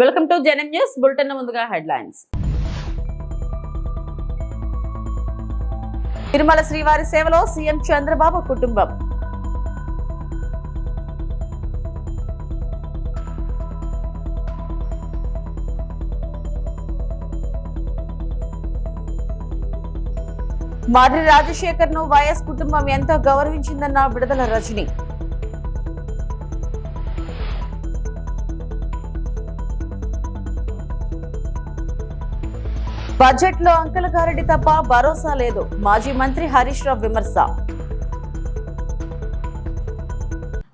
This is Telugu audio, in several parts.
Welcome to Janam news bulletin ముందుగా హెడ్లైన్స్. తిరుమల శ్రీవారి సేవలో సీఎం చంద్రబాబు కుటుంబం. మాదిరి రాజశేఖర్ను వైఎస్ కుటుంబం ఎంతో గౌరవించిందన్న విడుదల రజనీ. బడ్జెట్లో అంకుల గారెడ్డి తప్ప భరోసా లేదు. మాజీ మంత్రి హరీష్ రావు విమర్శ.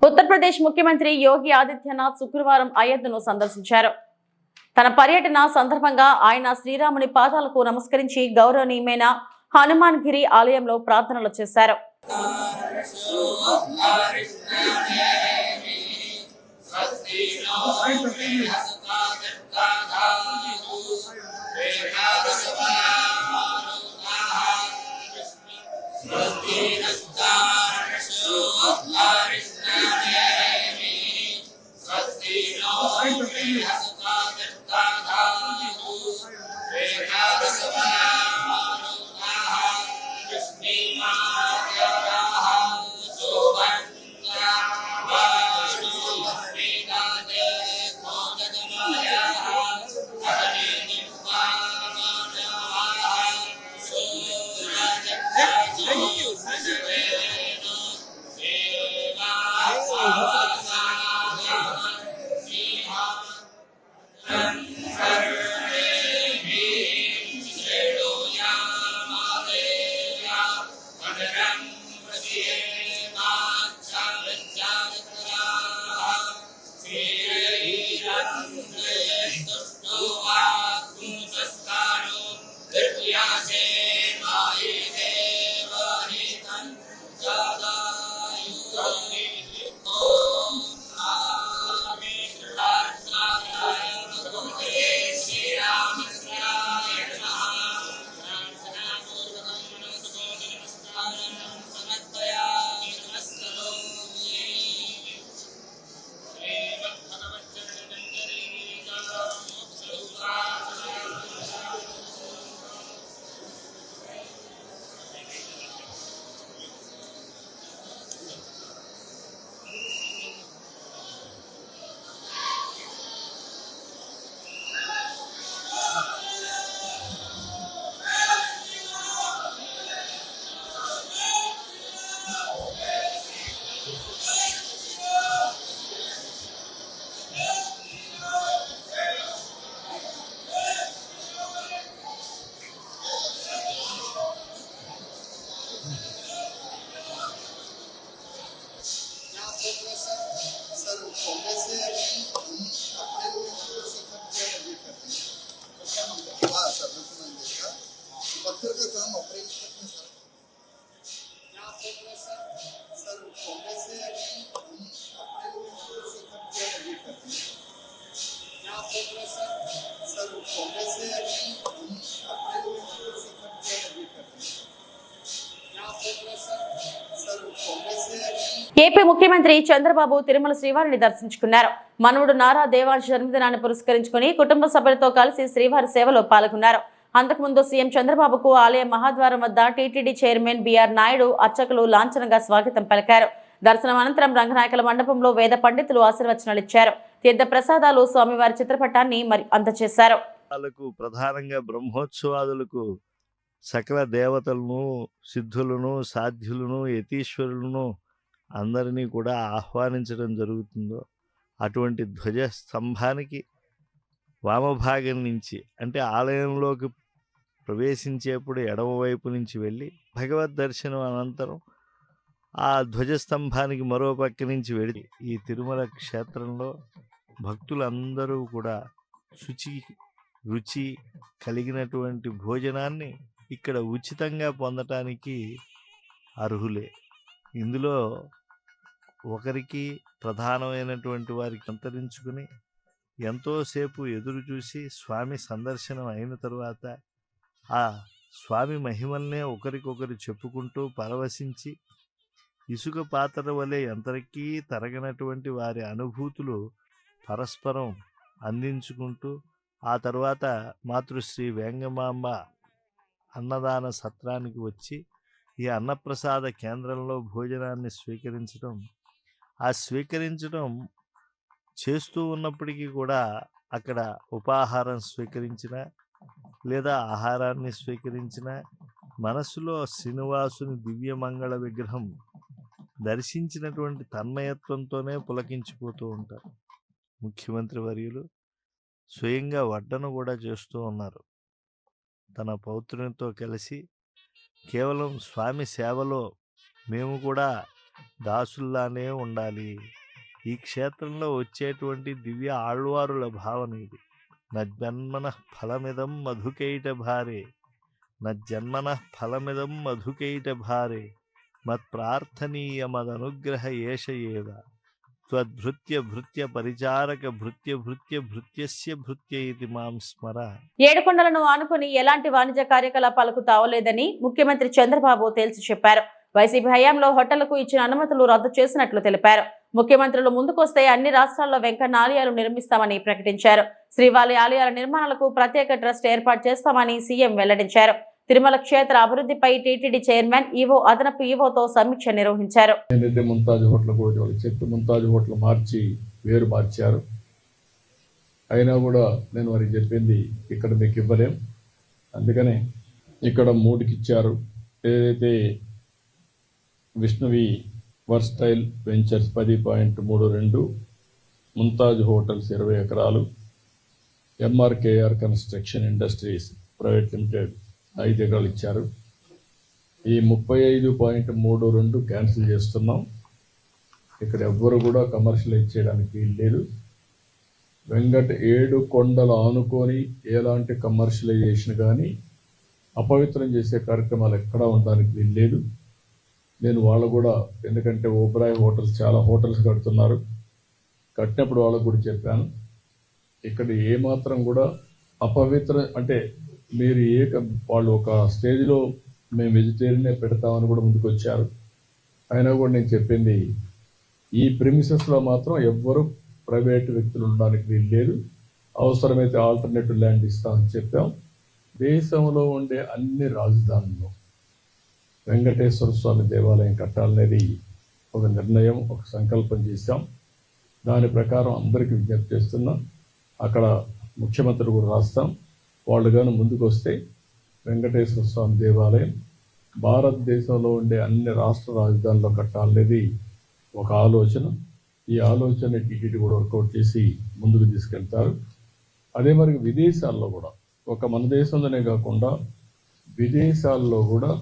ఉత్తరప్రదేశ్ ముఖ్యమంత్రి యోగి ఆదిత్యనాథ్ శుక్రవారం అయోధ్యను సందర్శించారు. తన పర్యటన సందర్భంగా ఆయన శ్రీరాముని పాదాలకు నమస్కరించి గౌరవనీయమైన హనుమాన్ గిరి ఆలయంలో ప్రార్థనలు చేశారు. Amen. ముఖ్యమంత్రి చంద్రబాబు తిరుమల శ్రీవారిని దర్శించుకున్నారు. మనవుడు నారా దేవాంశ్ జన్మదినాన్ని పురస్కరించుకుని కుటుంబ సభ్యులతో కలిసి శ్రీవారి సేవలో పాల్గొన్నారు. అంతకుముందు సీఎం చంద్రబాబుకు ఆలయ మహాద్వారం వద్ద టీటీడీ చైర్మన్ బిఆర్ నాయుడు అర్చకులు లాంఛనంగా స్వాగతం పలికారు. దర్శనం అనంతరం రంగనాయకుల మండపంలో వేద పండితులు ఆశీర్వచనాలు ఇచ్చారు. తీర్థ ప్రసాదాలు స్వామివారి చిత్రపటాన్ని మరి అందజేశారు. వాళ్ళకు ప్రధానంగా బ్రహ్మోత్సవాదులకు సకల దేవతలను సిద్ధులను సాధ్యులను యతీశ్వరులను అందరినీ కూడా ఆహ్వానించడం జరుగుతుందో అటువంటి ధ్వజ స్తంభానికి వామభాగం నుంచి అంటే ఆలయంలోకి ప్రవేశించేప్పుడు ఎడమవైపు నుంచి వెళ్ళి భగవద్ దర్శనం అనంతరం ఆ ధ్వజస్తంభానికి మరో పక్క నుంచి వెళ్ళి ఈ తిరుమల క్షేత్రంలో భక్తులందరూ కూడా శుచి రుచి కలిగినటువంటి భోజనాన్ని ఇక్కడ ఉచితంగా పొందటానికి అర్హులే. ఇందులో ఒకరికి ప్రధానమైనటువంటి వారికి అంతరించుకుని ఎంతోసేపు ఎదురు చూసి స్వామి సందర్శనం అయిన తరువాత ఆ స్వామి మహిమల్నే ఒకరికొకరు చెప్పుకుంటూ పరవశించి ఇసుక పాత్ర వలె ఎంతరికీ తరగనటువంటి వారి అనుభూతులు పరస్పరం అందించుకుంటూ ఆ తర్వాత మాతృశ్రీ వేంగమాంబ అన్నదాన సత్రానికి వచ్చి ఈ అన్నప్రసాద కేంద్రంలో భోజనాన్ని స్వీకరించడం ఆ స్వీకరించడం చేస్తూ ఉన్నప్పటికీ కూడా అక్కడ ఉపాహారం స్వీకరించిన లేదా ఆహారాన్ని స్వీకరించిన మనసులో శ్రీనివాసుని దివ్యమంగళ విగ్రహం దర్శించినటువంటి తన్మయత్వంతోనే పులకించిపోతూ ఉంటారు. ముఖ్యమంత్రి వర్యులు స్వయంగా వడ్డను కూడా చేస్తూ ఉన్నారు. తన పౌత్రునితో కలిసి కేవలం స్వామి సేవలో మేము కూడా దాసుల్లానే ఉండాలి. ఈ క్షేత్రంలో వచ్చేటువంటి దివ్య ఆళ్వారుల భావన ఇది. నజ్జన్మన ఫలమిదం మధుకైట భారే. నజ్జన్మన ఫలమిదం మధుకైట భారే. మత్ప్రార్థనీయ మదనుగ్రహ ఏష ఏవ. త్వద్భృత్య భృత్య పరిచారక భృత్య భృత్య భృత్యస్య భృత్య ఇది మాం స్మర. ఏడుకొండలను ఆనుకుని ఎలాంటి వాణిజ్య కార్యకలాపాలకు తావలేదని ముఖ్యమంత్రి చంద్రబాబు తేల్చి చెప్పారు. వైసీపీ హయాంలో హోటళ్ళకు ఇచ్చిన అనుమతులు రద్దు చేసినట్లు తెలిపారు. ముఖ్యమంత్రులు ముందుకొస్తే అన్ని రాష్ట్రాల్లో వెంకన్న ఆలయాలు నిర్మిస్తామని ప్రకటించారు. శ్రీవాలి ఆలయాల నిర్మాణాలకు ప్రత్యేక ట్రస్ట్ ఏర్పాటు చేస్తామని సీఎం వెల్లడించారు. తిరుమల క్షేత్ర అభివృద్ధిపై టీటీడీ చైర్మన్ ఈవో అదనపు ఈవోతో సమీక్ష నిర్వహించారు. హోటల్ ముంతాజ్ హోటల్ మార్చి వేరు మార్చారు. అయినా కూడా నేను వారికి చెప్పింది ఇక్కడ మీకు ఇవ్వలేం. అందుకనే ఇక్కడ మూడుకి ఇచ్చారు ఏదైతే విష్ణువి వర్స్టైల్ వెంచర్స్ పది పాయింట్ మూడు రెండు ముంతాజ్ హోటల్స్ ఇరవై ఎకరాలు MRKR construction industries private limited ఐదు ఎకరాలు ఇచ్చారు. ఈ ముప్పై ఐదు పాయింట్ మూడు రెండు క్యాన్సిల్ చేస్తున్నాం. ఇక్కడ ఎవ్వరు కూడా కమర్షియలైజ్ చేయడానికి వీలు లేదు. వెంకట ఏడు కొండలు ఆనుకొని ఎలాంటి కమర్షియలైజేషన్ కానీ అపవిత్రం చేసే కార్యక్రమాలు ఎక్కడా ఉండడానికి వీలు లేదు. నేను వాళ్ళు కూడా ఎందుకంటే ఓబ్రాయ్ హోటల్స్ చాలా హోటల్స్ కడుతున్నారు. కట్టినప్పుడు వాళ్ళకు కూడా చెప్పాను. ఇక్కడ ఏమాత్రం కూడా అపవిత్ర అంటే మీరు ఏ వాళ్ళు ఒక స్టేజ్లో మేము వెజిటేరియనే పెడతామని కూడా ముందుకు వచ్చారు అయినా కూడా నేను చెప్పింది ఈ ప్రిమిసెస్లో మాత్రం ఎవ్వరు ప్రైవేట్ వ్యక్తులు ఉండడానికి వీలు లేదు. అవసరమైతే ఆల్టర్నేటివ్ ల్యాండ్ ఇస్తామని చెప్పాం. దేశంలో ఉండే అన్ని రాజధానుల్లో వెంకటేశ్వర స్వామి దేవాలయం కట్టాలనేది ఒక నిర్ణయం ఒక సంకల్పం చేశాం. దాని ప్రకారం అందరికీ విజ్ఞప్తి చేస్తున్నాం అక్కడ ముఖ్యమంత్రి కూడా రాస్తాం. వాళ్ళు కానీ ముందుకు వస్తే వెంకటేశ్వర స్వామి దేవాలయం భారతదేశంలో ఉండే అన్ని రాష్ట్ర రాజధానుల్లో కట్టాలనేది ఒక ఆలోచన. ఈ ఆలోచన టీటీడీ కూడా వర్కౌట్ చేసి ముందుకు తీసుకెళ్తారు. అదే మరి విదేశాల్లో కూడా ఒక మన దేశంలోనే కాకుండా విదేశాల్లో కూడా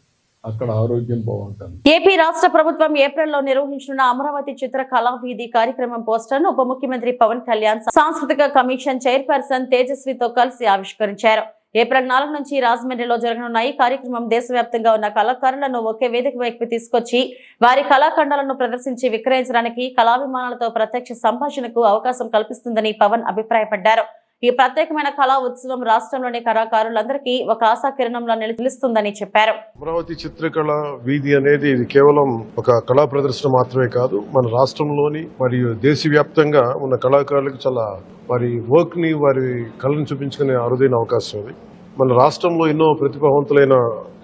అక్కడ ఆరోగ్యం బాగుంటుంది. ఏపీ రాష్ట్ర ప్రభుత్వం ఏప్రిల్లో నిర్వహించనున్న అమరావతి చిత్ర కళా వీధి కార్యక్రమం పోస్టర్ను ఉప ముఖ్యమంత్రి పవన్ కళ్యాణ్ సాంస్కృతిక కమిషన్ చైర్పర్సన్ తేజస్వితో కలిసి ఆవిష్కరించారు. ఏప్రిల్ నాలుగు నుంచి రాజమండ్రిలో జరగనున్న ఈ కార్యక్రమం దేశవ్యాప్తంగా ఉన్న కళాకారులను ఒకే వేదిక వైపు తీసుకొచ్చి వారి కళాఖండాలను ప్రదర్శించి విక్రయించడానికి కళాభిమానులతో ప్రత్యక్ష సంభాషణకు అవకాశం కల్పిస్తుందని పవన్ అభిప్రాయపడ్డారు. ఈ ప్రత్యేకమైన కళా ఉత్సవం రాష్ట్రంలోని కళాకారులందరికీ ఒక ఆశాకిరణంలో నిలుస్తుందని చెప్పారు. అమరావతి చిత్రకళ వీధి అనేది ఇది కేవలం ఒక కళా ప్రదర్శన మాత్రమే కాదు మన రాష్ట్రంలోని మరియు దేశవ్యాప్తంగా ఉన్న కళాకారులకు చాలా వారి వర్క్ని వారి కళను చూపించుకునే అరుదైన అవకాశం ఇది. మన రాష్ట్రంలో ఎన్నో ప్రతిభావంతులైన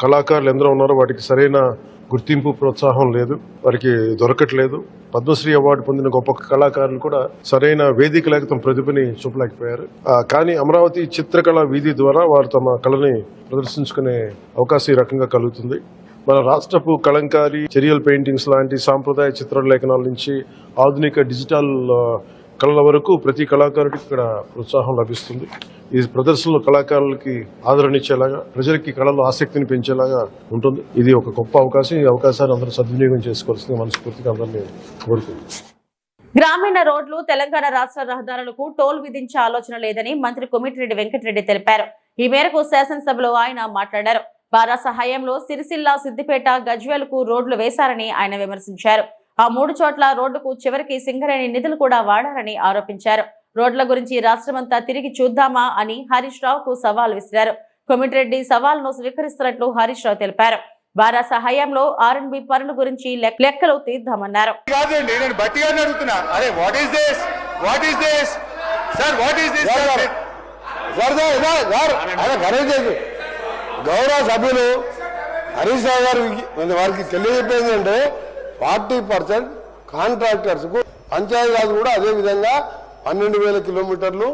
కళాకారులు ఎందరో ఉన్నారో వాటికి సరైన గుర్తింపు ప్రోత్సాహం లేదు వారికి దొరకట్లేదు. పద్మశ్రీ అవార్డు పొందిన గొప్ప కళాకారులు కూడా సరైన వేదిక లేక తమ ప్రతిభని చూపలేకపోయారు. కానీ అమరావతి చిత్రకళ వీధి ద్వారా వారు తమ కళని ప్రదర్శించుకునే అవకాశం ఈ రకంగా కలుగుతుంది. మన రాష్ట్రపు కలంకారీ చెరియల్ పెయింటింగ్స్ లాంటి సాంప్రదాయ చిత్రలేఖనాల నుంచి ఆధునిక డిజిటల్ కళల వరకు ప్రతి కళాకారుడికి ఇక్కడ ప్రోత్సాహం లభిస్తుంది. ఈ ప్రదర్శనలు కళాకారులకి ఆదరణ ఇచ్చేలాగా ప్రజలకి కళలో ఆసక్తిని పెంచేలాగా ఉంటుంది. ఇది ఒక గొప్ప అవకాశం. ఈ అవకాశాన్ని అందరూ సద్వినియోగం చేసుకోవాల్సింది మనస్ఫూర్తిగా అందరినీ కోరుకుంటున్నాను. గ్రామీణ రోడ్లు తెలంగాణ రాష్ట్ర రహదారులకు టోల్ విధించే ఆలోచన లేదని మంత్రి కొమిటిరెడ్డి వెంకటరెడ్డి తెలిపారు. ఈ మేరకు శాసనసభలో ఆయన మాట్లాడారు. బారా సహాయంలో సిరిసిల్ల సిద్దిపేట గజ్వేల్కు రోడ్లు వేశారని ఆయన విమర్శించారు. ఆ మూడు చోట్ల రోడ్డుకు చివరికి సింగరేణి నిధులు కూడా వాడారని ఆరోపించారు. రోడ్ల గురించి రాష్ట్రమంతా తిరిగి చూద్దామా అని హరీష్ రావుకు సవాల్ విసిరారు. కొమిటిరెడ్డి సవాల్ను స్వీకరిస్తున్నట్లు హరీష్ రావు తెలిపారు. బారా సహాయంలో ఆర్ఎండ్బి పనుల గురించి లెక్- లెక్కలు తీద్దామన్నారు. కాదండి నేను బట్టి గారిని అడుగుతున్నా. అరే what is this what is this sir what is this గౌరవ సభ్యులు హరీష్ రావు గారు వారికి తెలియజెప్పేది అంటే ఫార్టీ పర్సెంట్ కాంట్రాక్టర్స్కు పంచాయతీరాజ్ కూడా అదే విధంగా పన్నెండు వేల కిలోమీటర్లు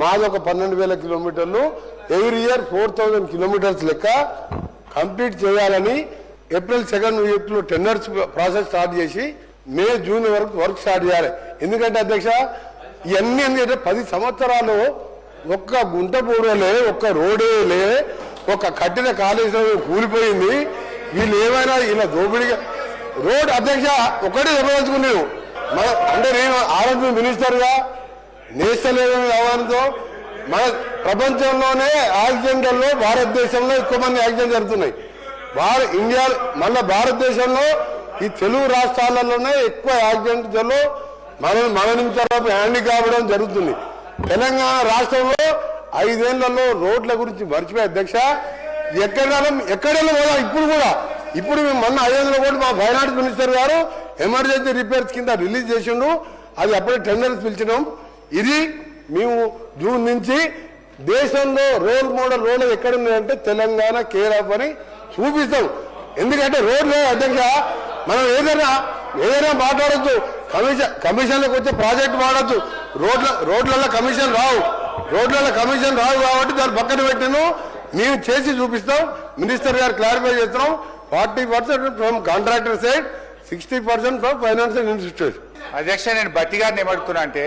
మాది ఒక పన్నెండు వేల కిలోమీటర్లు. Every year four thousand kilometers లెక్క కంప్లీట్ చేయాలని ఏప్రిల్ సెకండ్ వీక్లో టెండర్స్ ప్రాసెస్ స్టార్ట్ చేసి మే జూన్ వరకు వర్క్ స్టార్ట్ చేయాలి. ఎందుకంటే అధ్యక్ష ఇవన్నీ ఎందుకంటే పది సంవత్సరాలు ఒక్క గుంట పూడలే ఒక్క రోడే లే ఒక కట్టిన కాళేశ్వరం కూలిపోయింది. వీళ్ళు ఏమైనా ఇలా దోపిడిగా రోడ్ అధ్యక్ష ఒకటే చెప్పదలుచుకున్నాను మన అంటే నేను ఆరోగ్య మినిస్టర్గా నేషనల్ వ్యవహారంతో మన ప్రపంచంలోనే యాక్సిడెంట్లలో భారతదేశంలో ఎక్కువ మంది యాక్సిడెంట్ జరుగుతున్నాయి. భారత ఇండియా మళ్ళీ భారతదేశంలో ఈ తెలుగు రాష్ట్రాలలోనే ఎక్కువ యాక్సిడెంట్లలో మన మరణించడం హ్యాండీ కావడం జరుగుతుంది. తెలంగాణ రాష్ట్రంలో ఐదేళ్ళలో రోడ్ల గురించి మర్చిపోయి అధ్యక్ష ఎక్కడ ఎక్కడైనా పోదా ఇప్పుడు కూడా ఇప్పుడు మేము మొన్న ఐదు వందల కోట్లు మా ఫైనాన్స్ మినిస్టర్ గారు ఎమర్జెన్సీ రిపేర్స్ కింద రిలీజ్ చేసిండు. అది అప్పుడే టెండర్స్ పిలిచినాం. ఇది మేము జూన్ నుంచి దేశంలో రోల్ మోడల్ రోడ్లు ఎక్కడ ఉన్నాయంటే తెలంగాణ కేర్ ఆఫ్ అని చూపిస్తాం. ఎందుకంటే రోడ్లు అధ్యక్ష మనం ఏదైనా ఏదైనా మాట్లాడచ్చు. కమిషన్ కమిషన్లకు వచ్చే ప్రాజెక్ట్ వాడచ్చు. రోడ్ల రోడ్లలో కమిషన్ రావు. రోడ్లలో కమిషన్ రావు కాబట్టి దాన్ని పక్కన పెట్టాను. మేము చేసి చూపిస్తాం. మినిస్టర్ గారు క్లారిఫై చేస్తున్నాం. Forty percent from contractor side sixty percent from financial institute అధ్యక్ష నేను బట్టి గారిని ఏమడుతున్నా అంటే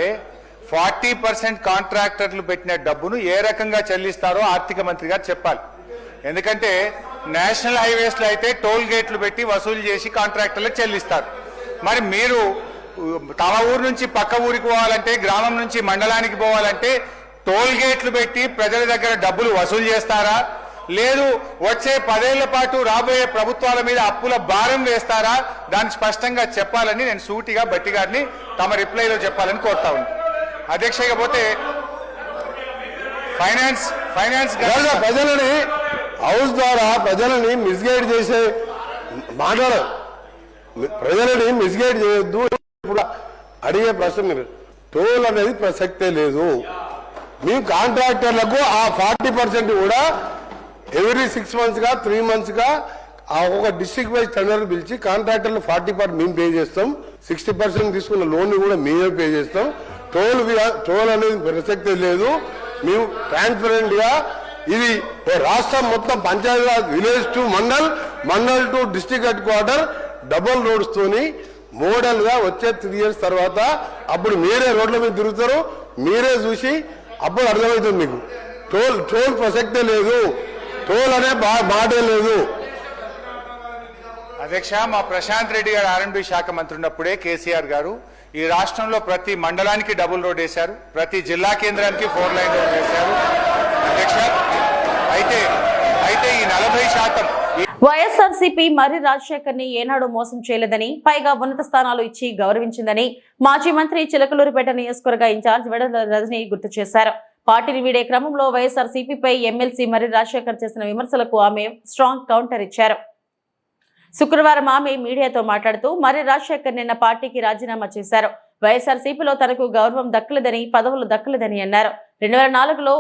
ఫార్టీ పర్సెంట్ కాంట్రాక్టర్లు పెట్టిన డబ్బును ఏ రకంగా చెల్లిస్తారో ఆర్థిక మంత్రి గారు చెప్పాలి. ఎందుకంటే నేషనల్ హైవేస్లో అయితే టోల్ గేట్లు పెట్టి వసూలు చేసి కాంట్రాక్టర్లకు చెల్లిస్తారు. మరి మీరు తమ ఊరు నుంచి పక్క ఊరికి పోవాలంటే గ్రామం నుంచి మండలానికి పోవాలంటే టోల్ గేట్లు పెట్టి ప్రజల దగ్గర డబ్బులు వసూలు చేస్తారా? లేదు వచ్చే పదేళ్ళ పాటు రాబోయే ప్రభుత్వాల మీద అప్పుల భారం వేస్తారా? దాన్ని స్పష్టంగా చెప్పాలని నేను సూటిగా బట్టి గారిని తమ రిప్లైలో చెప్పాలని కోరుతా ఉన్నాను అధ్యక్ష ఇకపోతే ఫైనాన్స్ ఫైనాన్స్ ప్రజలని? హౌస్ ద్వారా ప్రజలని మిస్గైడ్ చేసే మాట్లాడ ప్రజలని మిస్గైడ్ చేయొద్దు. ఇప్పుడు అడిగే ప్రశ్న మీరు. టోల్ అనేది ప్రసక్తే లేదు. మేము కాంట్రాక్టర్లకు ఆ ఫార్టీ పర్సెంట్ కూడా ఎవ్రీ సిక్స్ మంత్స్గా త్రీ మంత్స్గా ఆ ఒక డిస్ట్రిక్ట్ వైజ్ టెండర్ పిలిచి కాంట్రాక్టర్లు ఫార్టీ పర్సెంట్ మేము పే చేస్తాం. సిక్స్టీ పర్సెంట్ తీసుకున్న లోన్ కూడా మేమే పే చేస్తాం. టోల్ టోల్ అనేది ప్రసక్తే లేదు. మేము ట్రాన్స్పరెంట్గా ఇది రాష్ట్రం మొత్తం Panchayati Raj village to mandal mandal to district headquarter double రోడ్స్తోని మోడల్గా వచ్చే త్రీ ఇయర్స్ తర్వాత అప్పుడు మీరే రోడ్ల మీద తిరుగుతారు. మీరే చూసి అప్పుడు అర్థమవుతుంది మీకు. టోల్ టోల్ ప్రసక్తే లేదు. టోల్ అనే బా- మాటే లేదు. అధ్యక్ష మా ప్రశాంత్ రెడ్డి గారు ఆర్ఎండ్బి శాఖ మంత్రి ఉన్నప్పుడే కేసీఆర్ గారు ఈ రాష్ట్రంలో ప్రతి మండలానికి డబుల్ రోడ్ వేశారు ప్రతి జిల్లా కేంద్రానికి ఫోర్ లైన్ రోడ్ వేశారు. అధ్యక్ష అయితే అయితే ఈ నలభై శాతం వైఎస్ఆర్సీపీ మర్రి రాజశేఖర్ని ఏనాడు మోసం చేయలేదని పైగా ఉన్నత స్థానాలు ఇచ్చి గౌరవించిందని మాజీ మంత్రి చిలకలూరిపేట నియోజకవర్గ ఇన్ఛార్జ్ వెడల రజని గుర్తు చేశారు. పార్టీని వీడే క్రమంలో వైఎస్ఆర్సీపీపై ఎమ్మెల్సీ మరి రాజశేఖర్ చేసిన విమర్శలకు ఆమె స్ట్రాంగ్ కౌంటర్ ఇచ్చారు. శుక్రవారం ఆమె మీడియాతో మాట్లాడుతూ మరి రాజశేఖర్ నిన్న పార్టీకి రాజీనామా చేశారు. వైఎస్ఆర్సీపీలో తనకు గౌరవం దక్కలేదని పదవులు దక్కలేదని అన్నారు. రెండు వేల నాలుగులో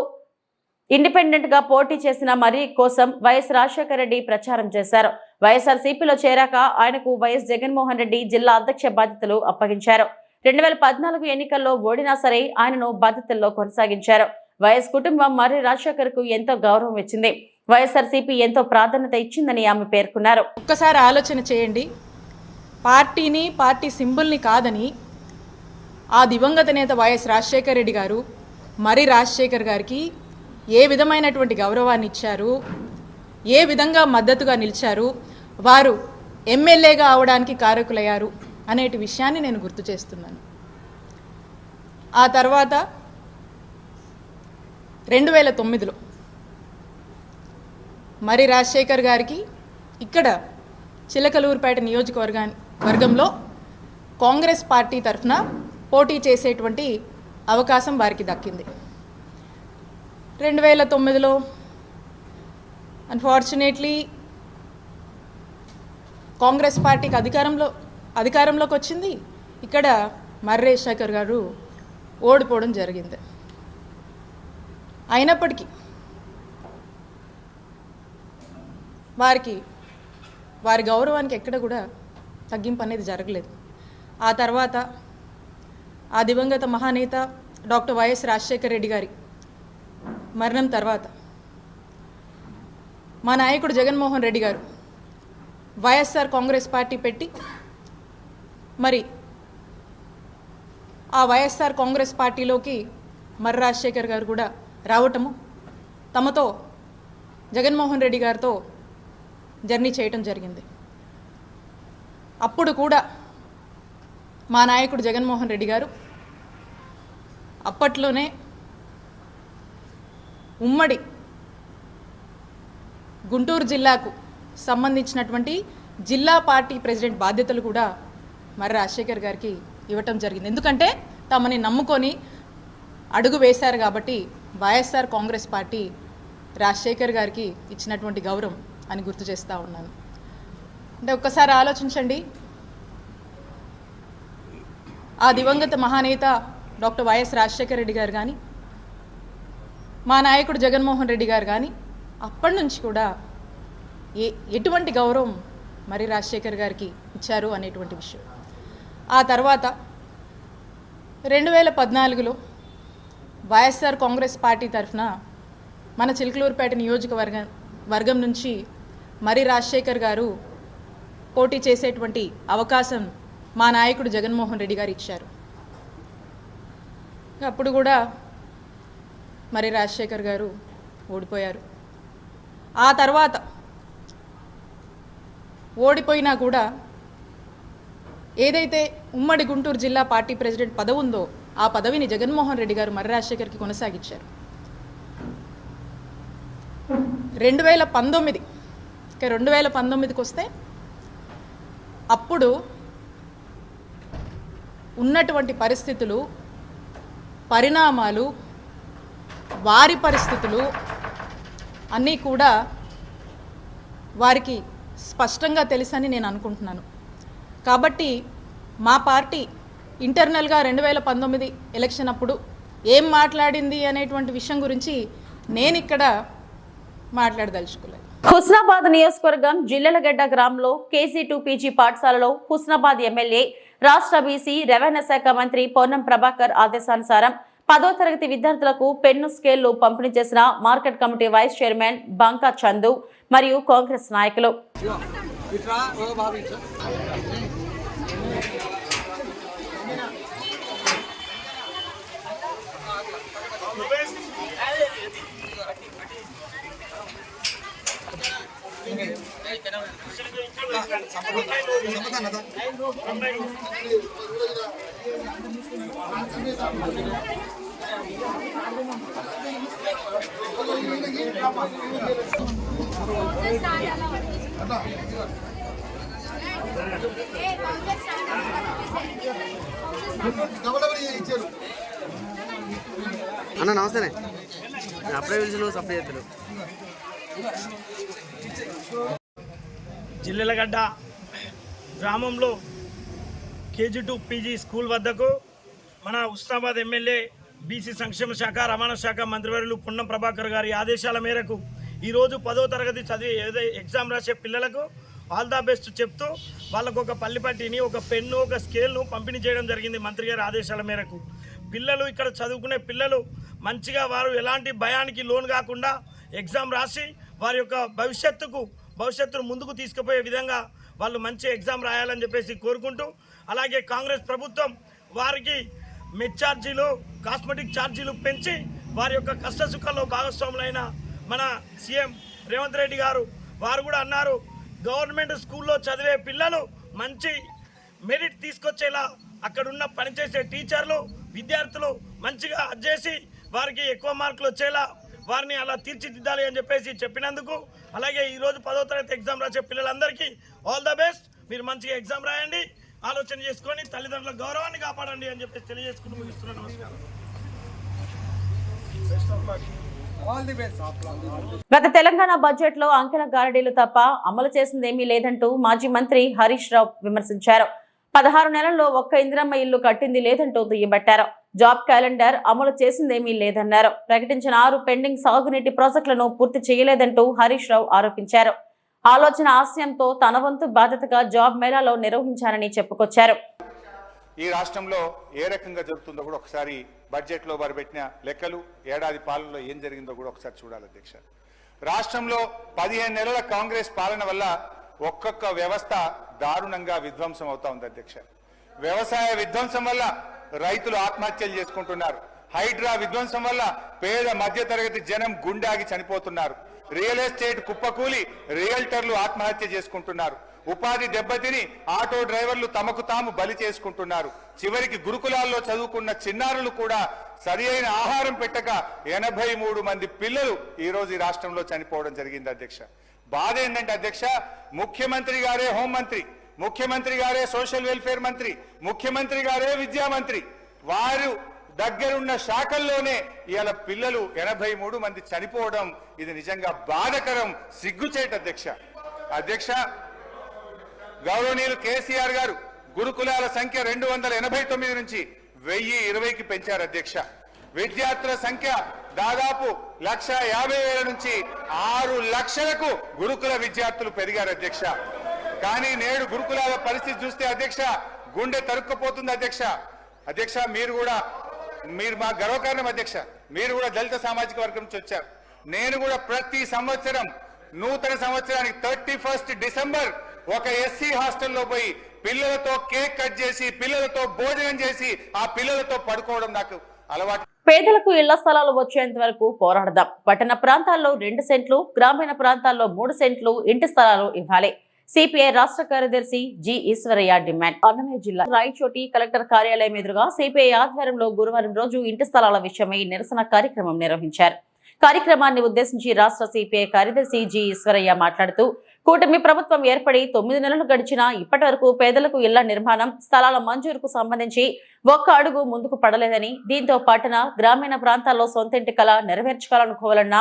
ఇండిపెండెంట్గా పోటీ చేసిన మరీ కోసం వైఎస్ రాజశేఖర రెడ్డి ప్రచారం చేశారు. వైఎస్ఆర్ సిపిలో చేరాక ఆయనకు వైఎస్ జగన్మోహన్ రెడ్డి జిల్లా అధ్యక్ష బాధ్యతలు అప్పగించారు. రెండు వేల పద్నాలుగు ఎన్నికల్లో ఓడినా సరే ఆయనను బాధ్యతల్లో కొనసాగించారు. వైఎస్ కుటుంబం మర్రి రాజశేఖర్కు ఎంతో గౌరవం ఇచ్చింది. వైఎస్ఆర్సీపీ ఎంతో ప్రాధాన్యత ఇచ్చిందని ఆమె పేర్కొన్నారు. ఒక్కసారి ఆలోచన చేయండి. పార్టీని పార్టీ సింబుల్ని కాదని ఆ దివంగత నేత వైఎస్ రాజశేఖర రెడ్డి గారు మరి రాజశేఖర్ గారికి ఏ విధమైనటువంటి గౌరవాన్ని ఇచ్చారు? ఏ విధంగా మద్దతుగా నిలిచారు? వారు ఎమ్మెల్యేగా అవడానికి కారకులయ్యారు. అనేటి విషయాన్ని నేను గుర్తు చేస్తున్నాను. ఆ తర్వాత రెండు వేల తొమ్మిదిలో మరి రాజశేఖర్ గారికి ఇక్కడ చిలకలూరుపేట నియోజకవర్గా వర్గంలో కాంగ్రెస్ పార్టీ తరఫున పోటీ చేసేటువంటి అవకాశం వారికి దక్కింది. రెండు వేల తొమ్మిదిలో అన్ఫార్చునేట్లీ కాంగ్రెస్ పార్టీకి అధికారంలో అధికారంలోకి వచ్చింది. ఇక్కడ మర్రే శేఖర్ గారు ఓడిపోవడం జరిగింది. అయినప్పటికీ వారికి వారి గౌరవానికి ఎక్కడ కూడా తగ్గింపు అనేది జరగలేదు. ఆ తర్వాత ఆ దివంగత మహానేత డాక్టర్ వైఎస్ రాజశేఖర రెడ్డి గారి మరణం తర్వాత మా నాయకుడు జగన్మోహన్ రెడ్డి గారు వైఎస్ఆర్ కాంగ్రెస్ పార్టీ పెట్టి మరి ఆ వైఎస్ఆర్ కాంగ్రెస్ పార్టీలోకి మర్రి రాజశేఖర్ గారు కూడా రావటము తమతో జగన్మోహన్ రెడ్డి గారితో జర్నీ చేయటం జరిగింది. అప్పుడు కూడా మా నాయకుడు జగన్మోహన్ రెడ్డి గారు అప్పట్లోనే ఉమ్మడి గుంటూరు జిల్లాకు సంబంధించినటువంటి జిల్లా పార్టీ ప్రెసిడెంట్ బాధ్యతలు కూడా మరి రాజశేఖర్ గారికి ఇవ్వటం జరిగింది. ఎందుకంటే తమని నమ్ముకొని అడుగు వేశారు కాబట్టి వైఎస్ఆర్ కాంగ్రెస్ పార్టీ రాజశేఖర్ గారికి ఇచ్చినటువంటి గౌరవం అని గుర్తు చేస్తూ ఉన్నాను. అంటే ఒక్కసారి ఆలోచించండి. ఆ దివంగత మహానేత డాక్టర్ వైఎస్ రాజశేఖర రెడ్డి గారు కానీ మా నాయకుడు జగన్మోహన్ రెడ్డి గారు కానీ అప్పటి నుంచి కూడా ఏ ఎటువంటి గౌరవం మరి రాజశేఖర్ గారికి ఇచ్చారు అనేటువంటి విషయం. ఆ తర్వాత రెండు వేల పద్నాలుగులో వైఎస్ఆర్ కాంగ్రెస్ పార్టీ తరఫున మన చిలుకలూరుపేట నియోజకవర్గం వర్గం నుంచి మరి రాజశేఖర్ గారు పోటీ చేసేటువంటి అవకాశం మా నాయకుడు జగన్మోహన్ రెడ్డి గారు ఇచ్చారు. అప్పుడు కూడా మరి రాజశేఖర్ గారు ఓడిపోయారు. ఆ తర్వాత ఓడిపోయినా కూడా ఏదైతే ఉమ్మడి గుంటూరు జిల్లా పార్టీ ప్రెసిడెంట్ పదవి ఉందో ఆ పదవిని జగన్మోహన్ రెడ్డి గారు మర్రి రాజశేఖర్కి కొనసాగించారు. రెండు వేల పంతొమ్మిది రెండు వేల పంతొమ్మిదికి వస్తే అప్పుడు ఉన్నటువంటి పరిస్థితులు పరిణామాలు వారి పరిస్థితులు అన్నీ కూడా వారికి స్పష్టంగా తెలుసని నేను అనుకుంటున్నాను. కాబట్టి మా పార్టీ ఇంటర్నల్గా రెండు వేల పంతొమ్మిది ఎలక్షన్ అప్పుడు ఏం మాట్లాడింది అనేటువంటి విషయం గురించి నేను ఇక్కడ మాట్లాడదలుచుకోలేదు. హుస్నాబాద్ నియోజకవర్గం జిల్లెలగడ్డ గ్రామంలో కేసీ టూ పీజీ పాఠశాలలో హుస్నాబాద్ ఎమ్మెల్యే రాష్ట్ర బీసీ రవాణా శాఖ మంత్రి పొన్నం ప్రభాకర్ ఆదేశానుసారం పదో తరగతి విద్యార్థులకు పెన్ను స్కేళ్ళు పంపిణీ చేసిన market committee vice chairman Banka Chandu మరియు కాంగ్రెస్ నాయకులు. డబల్ డబల్ ఇచ్చారు అన్న నమస్తేనే. అప్పుడే పిలిచిన సప్లై చేస్తాను జిల్లెలగడ్డ గ్రామంలో కేజీ టూ పీజీ స్కూల్ వద్దకు మన ఉస్నాబాద్ ఎమ్మెల్యే బీసీ సంక్షేమ శాఖ రవాణా శాఖ మంత్రివర్యులు పున్నం ప్రభాకర్ గారి ఆదేశాల మేరకు ఈరోజు పదో తరగతి చదివే ఏదో ఎగ్జామ్ రాసే పిల్లలకు ఆల్ ద బెస్ట్ చెప్తూ వాళ్ళకు ఒక పల్లిపట్టిని ఒక పెన్ను ఒక స్కేల్ను పంపిణీ చేయడం జరిగింది మంత్రి గారి ఆదేశాల మేరకు. పిల్లలు ఇక్కడ చదువుకునే పిల్లలు మంచిగా వారు ఎలాంటి భయానికి లోన్ కాకుండా ఎగ్జామ్ రాసి వారి యొక్క భవిష్యత్తుకు భవిష్యత్తును ముందుకు తీసుకుపోయే విధంగా వాళ్ళు మంచి ఎగ్జామ్ రాయాలని చెప్పేసి కోరుకుంటూ అలాగే కాంగ్రెస్ ప్రభుత్వం వారికి మెడ్ ఛార్జీలు కాస్మెటిక్ ఛార్జీలు పెంచి వారి యొక్క కష్ట సుఖాల్లో భాగస్వాములైన మన సీఎం రేవంత్ రెడ్డి గారు వారు కూడా అన్నారు గవర్నమెంట్ స్కూల్లో చదివే పిల్లలు మంచి మెరిట్ తీసుకొచ్చేలా అక్కడున్న పనిచేసే టీచర్లు విద్యార్థులు మంచిగా చేసి వారికి ఎక్కువ మార్కులు వచ్చేలా వారిని అలా తీర్చిదిద్దాలి అని చెప్పేసి చెప్పినందుకు అలాగే ఈరోజు పదో తరగతి ఎగ్జామ్ రాసే పిల్లలందరికీ ఆల్ ద బెస్ట్. మీరు మంచిగా ఎగ్జామ్ రాయండి ఆలోచన చేసుకొని తల్లిదండ్రుల గౌరవాన్ని కాపాడండి అని చెప్పేసి తెలియజేసుకుంటూ ముగిస్తున్నాను నమస్కారం. గత తెలంగాణ బడ్జెట్లో అంకెల గారడీలు తప్ప అమలు చేసిందేమీ లేదంటూ మాజీ మంత్రి హరీష్ రావు విమర్శించారు. పదహారు నెలల్లో ఒక్క ఇందిరమ్మ ఇల్లు కట్టింది లేదంటూ దుయ్యబట్టారు. జాబ్ క్యాలెండర్ అమలు చేసిందేమీ లేదన్నారు. ప్రకటించిన ఆరు పెండింగ్ సాగునీటి ప్రాజెక్టులను పూర్తి చేయలేదంటూ హరీష్ రావు ఆరోపించారు. ఆలోచన ఆశయంతో తన వంతు బాధ్యతగా జాబ్ మేళాలో నిర్వహించారని చెప్పుకొచ్చారు. ఈ రాష్ట్రంలో ఏ రకంగా జరుగుతుందో కూడా ఒకసారి బడ్జెట్లో వారు పెట్టిన లెక్కలు ఏడాది పాలనలో ఏం జరిగిందో కూడా ఒకసారి చూడాలి అధ్యక్ష. రాష్ట్రంలో పదిహేను నెలల కాంగ్రెస్ పాలన వల్ల ఒక్కొక్క వ్యవస్థ దారుణంగా విధ్వంసం అవుతా ఉంది అధ్యక్ష. వ్యవసాయ విధ్వంసం వల్ల రైతులు ఆత్మహత్యలు చేసుకుంటున్నారు. హైడ్రా విధ్వంసం వల్ల పేద మధ్యతరగతి జనం గుండాగి చనిపోతున్నారు. రియల్ ఎస్టేట్ కుప్పకూలి రియల్టర్లు ఆత్మహత్య చేసుకుంటున్నారు. ఉపాధి దెబ్బతిని ఆటో డ్రైవర్లు తమకు తాము బలి చేసుకుంటున్నారు. చివరికి గురుకులాల్లో చదువుకున్న చిన్నారులు కూడా సరి అయిన ఆహారం పెట్టక ఎనభై మూడు మంది పిల్లలు ఈ రోజు ఈ రాష్ట్రంలో చనిపోవడం జరిగింది అధ్యక్ష. బాధ ఏంటంటే అధ్యక్ష ముఖ్యమంత్రి గారే హోంమంత్రి ముఖ్యమంత్రి గారే సోషల్ వెల్ఫేర్ మంత్రి ముఖ్యమంత్రి గారే విద్యా మంత్రి. వారు దగ్గరున్న శాఖల్లోనే ఇవాళ పిల్లలు ఎనభై మూడు మంది చనిపోవడం ఇది నిజంగా బాధకరం సిగ్గుచేట అధ్యక్ష. అధ్యక్ష గౌరవనీయులు కేసీఆర్ గారు గురుకులాల సంఖ్య రెండు వందల ఎనభై తొమ్మిది నుంచి వెయ్యి ఇరవైకి పెంచారు అధ్యక్ష. విద్యార్థుల సంఖ్య దాదాపు లక్ష యాభై వేల నుంచి ఆరు లక్షలకు గురుకుల విద్యార్థులు పెరిగారు అధ్యక్ష. కానీ నేడు గురుకులాల పరిస్థితి చూస్తే అధ్యక్ష గుండె తరుక్కుపోతుంది అధ్యక్ష. అధ్యక్ష మీరు కూడా మీరు మా గర్వకారణం అధ్యక్ష. మీరు కూడా దళిత సామాజిక వర్గం నుంచి వచ్చారు. నేను కూడా ప్రతి సంవత్సరం నూతన సంవత్సరానికి థర్టీ ఫస్ట్ డిసెంబర్ ఒక ఎస్సీ హాస్టల్లో పోయి పిల్లలతో కేక్ కట్ చేసి పిల్లలతో భోజనం చేసి ఆ పిల్లలతో పడుకోవడం నాకు అలవాటు. పేదలకు ఇళ్ళ స్థలాలు వచ్చేంత వరకు పోరాడదాం. పట్టణ ప్రాంతాల్లో రెండు సెంట్లు గ్రామీణ ప్రాంతాల్లో మూడు సెంట్లు ఇంటి స్థలాలు ఇవ్వాలి. సిపిఐ రాష్ట్ర కార్యదర్శి జి ఈశ్వరయ్య డిమాండ్. అన్నమయ్య జిల్లా రాయచోటి కలెక్టర్ కార్యాలయం ఎదురుగా సిపిఐ ఆధ్వర్యంలో గురువారం రోజు ఇంటి స్థలాల విషయమై నిరసన కార్యక్రమం నిర్వహించారు. కార్యక్రమాన్ని ఉద్దేశించి రాష్ట్ర సిపిఐ కార్యదర్శి జి ఈశ్వరయ్య మాట్లాడుతూ కూటమి ప్రభుత్వం ఏర్పడి తొమ్మిది నెలలు గడిచినా ఇప్పటి వరకు పేదలకు ఇళ్ళ నిర్మాణం స్థలాల మంజూరుకు సంబంధించి ఒక్క అడుగు ముందుకు పడలేదని దీంతో పట్టణ గ్రామీణ ప్రాంతాల్లో సొంతింటి కళ నెరవేర్చుకోవాలనుకోవాలన్న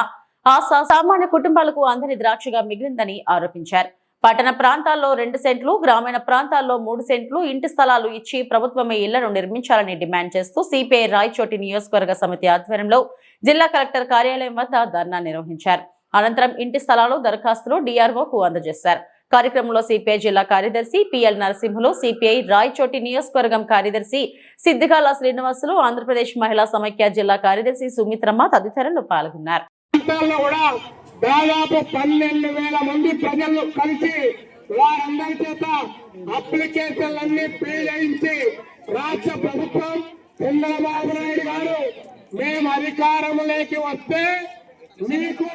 ఆశ సామాన్య కుటుంబాలకు అందని ద్రాక్షగా మిగిలిందని ఆరోపించారు. పట్టణ ప్రాంతాల్లో రెండు సెంట్లు గ్రామీణ ప్రాంతాల్లో మూడు సెంట్లు ఇంటి స్థలాలు ఇచ్చి ప్రభుత్వమే ఇళ్ళను నిర్మించాలని డిమాండ్ చేస్తూ సిపిఐ రాయచోటి నియోజకవర్గ సమితి ఆధ్వర్యంలో జిల్లా కలెక్టర్ కార్యాలయం వద్ద ధర్నా నిర్వహించారు. అనంతరం ఇంటి స్థలాలు దరఖాస్తులు డిఆర్ఓకు అందజేశారు. కార్యక్రమంలో సిపిఐ జిల్లా కార్యదర్శి పిఎల్ నరసింహులు సిపిఐ రాయచోటి నియోజకవర్గం కార్యదర్శి సిద్దిగాల శ్రీనివాసులు ఆంధ్రప్రదేశ్ మహిళా సమైక్య జిల్లా కార్యదర్శి సుమిత్రమ్మ తదితరులు పాల్గొన్నారు. దాదాపు పన్నెండు వేల మంది ప్రజలు కలిసి వారందరి చేత అప్లికేషన్లన్నీ పీడించి రాష్ట్ర ప్రభుత్వం చంద్రబాబు నాయుడు గారు మేము అధికారంలోకి వస్తే మీకు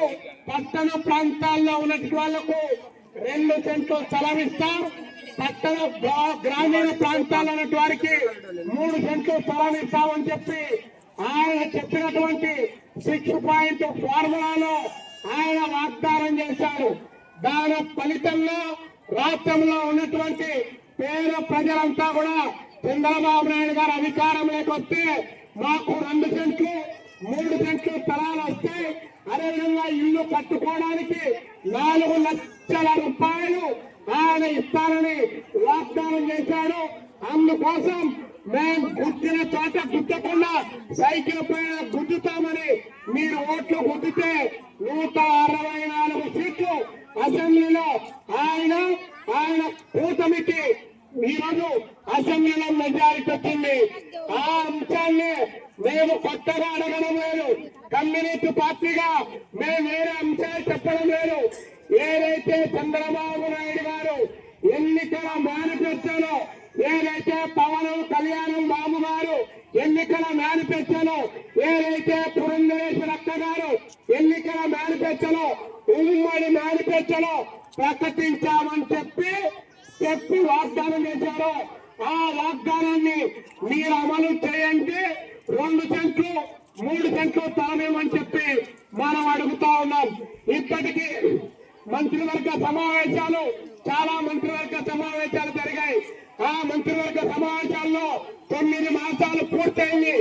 పట్టణ ప్రాంతాల్లో ఉన్నటువంటి వాళ్ళకు రెండు సెంట్లు స్థలం ఇస్తాం. పట్టణ గ్రా- గ్రామీణ ప్రాంతాల్లో ఉన్నటువంటి వారికి మూడు సెంట్లు స్థలం ఇస్తామని చెప్పి ఆయన చెప్పినటువంటి సిక్స్ పాయింట్ ఫార్ములాలో ఆయన వాగ్దానం చేశారు. దాని ఫలితంలో రాష్ట్రంలో ఉన్నటువంటి పేద ప్రజలంతా కూడా చంద్రబాబు నాయుడు గారు అధికారంలోకి వస్తే మాకు రెండు సెంట్లు మూడు సెంట్లు స్థలాలు వస్తే అదేవిధంగా ఇల్లు కట్టుకోవడానికి నాలుగు లక్షల రూపాయలు ఆయన ఇస్తానని వాగ్దానం చేశాడు. అందుకోసం మేము గుర్తిన చోట గుద్దకుండా సైకిల్ పైన గుద్దుతామని మీరు ఓట్లు గుద్దితే నూట అరవై నాలుగు సీట్లు అసెంబ్లీలో ఆయన ఆయన కూటమికి ఈరోజు అసెంబ్లీలో మెజారిటీ వచ్చింది. ఆ అంశాన్ని మేము కొత్తగా అడగడం లేదు. కమ్యూనిస్ట్ పార్టీగా మేము వేరే అంశాలు చెప్పడం లేదు. ఏదైతే చంద్రబాబు నాయుడు గారు ఎన్నికల మేనిఫెస్టోలో ఏదైతే పవన్ కళ్యాణం బాబు గారు ఎన్నికల మేనిఫెస్టోలో ఏదైతే పురంధరేశ్వర అక్క గారు ఎన్నికల మేనిఫెస్టోలో ఉమ్మడి మేనిఫెస్టోలో ప్రకటించామని చెప్పి చెప్పి వాగ్దానం చేశారు. ఆ వాగ్దానాన్ని మీరు అమలు చేయండి. రెండు సెంట్లు మూడు సెంట్లు తామేమని చెప్పి మనం అడుగుతా ఉన్నాం. ఇప్పటికీ మంత్రివర్గ సమావేశాలు చాలా మంత్రివర్గ సమావేశాలు జరిగాయి. ఆ మంత్రివర్గ సమావేశాల్లో తొమ్మిది మాసాలు పూర్తయింది.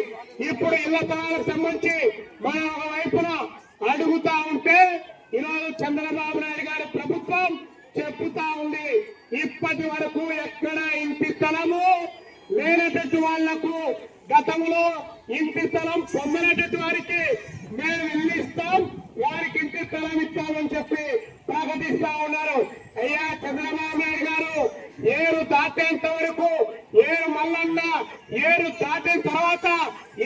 ఇప్పుడు ఇళ్ళ స్థలాలకు సంబంధించి మనం ఒక వైపున అడుగుతా ఉంటే ఈరోజు చంద్రబాబు నాయుడు గారి ప్రభుత్వం చెప్తా ఉంది. ఇప్పటి వరకు ఎక్కడ ఇంటి స్థలము లేనటువంటి వాళ్ళకు గతంలో ఇంటి స్థలం పొందినటువంటి వారికి మేము ఇల్లు ఇస్తాం వారికి ఇంటి స్థలం ఇస్తామని చెప్పి ప్రకటిస్తా ఉన్నారు. అయ్యా చంద్రబాబు నాయుడు గారు ఏరు దాటేంత వరకు ఏరు మల్లన్న ఏరు దాటిన తర్వాత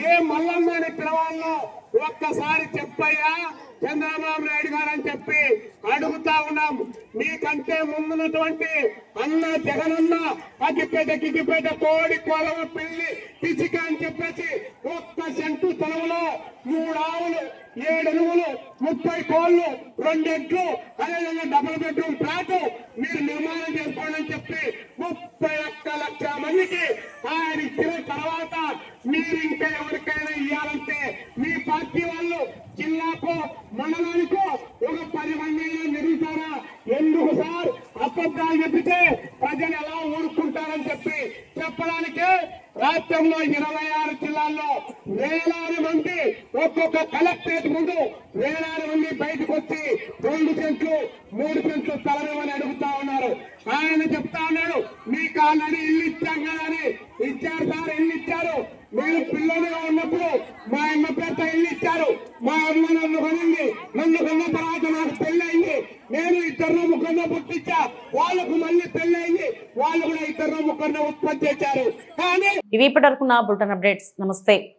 ఏ మల్లన్న అని పిలవాలో ఒక్కసారి చెప్పయ్యా. చంద్రబాబు నాయుడు గారు అని చెప్పి అడుగుతా ఉన్నాం. మీకంటే ముందున్నటువంటి అన్న జగనన్న అగ్గిపేట గిగ్గిపేట కోడి కొలవ పిల్లి పిసిక అని చెప్పేసి ఒక్క సెంటు తలవులో మూడు ఆవులు ఏడు ముప్పై కోళ్ళు రెండు ఎడ్లు అదేవిధంగా డబుల్ బెడ్రూమ్ ఫ్లాట్ మీరు నిర్మాణం చేసుకోండి అని చెప్పి ముప్పై ఒక్క లక్ష మందికి ఆయన ఇచ్చిన తర్వాత మీరు ఇంకా ఎవరికైనా ఇవ్వాలంటే మీ పార్టీ వాళ్ళు జిల్లాకో మండలానికో ఒక పది మంది అయినా నిలుగుతారా ఎందుకు సార్ అబద్ధాలు చెప్పితే ప్రజలు ఎలా ఊరుకుంటారని చెప్పి చెప్పడానికే రాష్ట్రంలో ఇరవై ఆరు జిల్లాల్లో వేలాది మంది ఒక్కొక్క కలెక్టరేట్ ముందు వేలాది మంది బయటకు వచ్చి రెండు సెంట్లు మూడు సెంట్లు స్థలమేమని అడుగుతా ఉన్నారు ఆయన చెప్తా ఉన్నాడు మీకు ఆల్రెడీ ఇల్లు ఇచ్చాం కదా అని ఇచ్చారు సార్ ఇల్లు ఇచ్చారు నేను పిల్లలుగా ఉన్నప్పుడు మా అమ్మ పేరుతో ఇల్లు ఇచ్చారు మా అమ్మ నన్ను కొనింది నన్ను కొన్న తర్వాత నాకు పెళ్ళి అయింది నేను ఇద్దరు ముగ్గురు పుట్టించా వాళ్ళకు మళ్ళీ పెళ్ళి అయింది వాళ్ళు కూడా ఇద్దరు ముగ్గురు ఉత్పత్తి చేశారు కానీ ఇవి ఇప్పటివరకు నా బుల్టన్ అప్డేట్స్. నమస్తే.